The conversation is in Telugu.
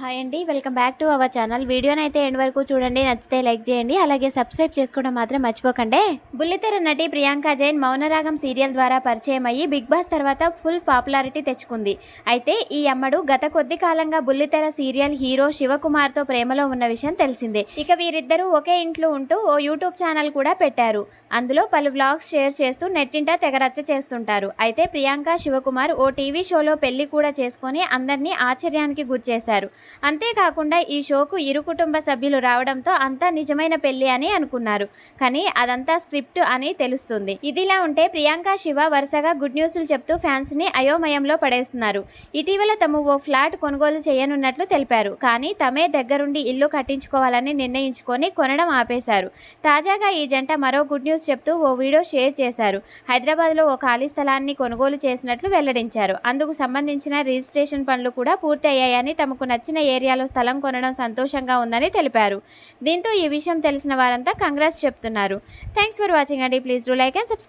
హాయ్ అండి welcome back to our channel. వీడియోని అయితే ఎండ్ వరకు చూడండి నచ్చితే లైక్ చేయండి అలాగే సబ్స్క్రైబ్ చేసుకోవడం మాత్రం మర్చిపోకండి. బుల్లితెర నటి ప్రియాంక జైన్ మౌనరాగం సీరియల్ ద్వారా పరిచయం అయ్యి బిగ్ బాస్ తర్వాత ఫుల్ పాపులారిటీ తెచ్చుకుంది. అయితే ఈ అమ్మడు గత కొద్ది కాలంగా బుల్లితెర సీరియల్ హీరో శివకుమార్తో ప్రేమలో ఉన్న విషయం తెలిసిందే. ఇక వీరిద్దరూ ఒకే ఇంట్లో ఉంటూ ఓ యూట్యూబ్ ఛానల్ కూడా పెట్టారు. అందులో పలు వ్లాగ్స్ షేర్ చేస్తూ నెట్టింట తెగరచ్చ చేస్తుంటారు. అయితే ప్రియాంక శివకుమార్ ఓ టీవీ షోలో పెళ్ళి కూడా చేసుకొని అందరినీ ఆశ్చర్యానికి గురిచేశారు. అంతేకాకుండా ఈ షోకు ఇరు కుటుంబ సభ్యులు రావడంతో అంతా నిజమైన పెళ్ళి అని అనుకున్నారు. కానీ అదంతా స్క్రిప్ట్ అని తెలుస్తుంది. ఇదిలా ఉంటే ప్రియాంక శివ వరుసగా గుడ్ న్యూస్లు చెప్తూ ఫ్యాన్స్ని అయోమయంలో పడేస్తున్నారు. ఇటీవల తము ఓ ఫ్లాట్ కొనుగోలు చేయనున్నట్లు తెలిపారు. కానీ తమే దగ్గరుండి ఇల్లు కట్టించుకోవాలని నిర్ణయించుకొని కొనడం ఆపేశారు. తాజాగా ఈ జంట మరో గుడ్ న్యూస్ చెప్తూ ఓ వీడియో షేర్ చేశారు. హైదరాబాద్లో ఓ ఖాళీ స్థలాన్ని కొనుగోలు చేసినట్లు వెల్లడించారు. అందుకు సంబంధించిన రిజిస్ట్రేషన్ పనులు కూడా పూర్తి అయ్యాయని తమకు నచ్చిన ఏరియాలో స్థలం కొనడం సంతోషంగా ఉందని తెలిపారు. దీంతో ఈ విషయం తెలిసిన వారంతా కంగ్రెస్ చెప్తున్నారు. థ్యాంక్స్ ఫర్ వాచింగ్ అండి. Please do like and subscribe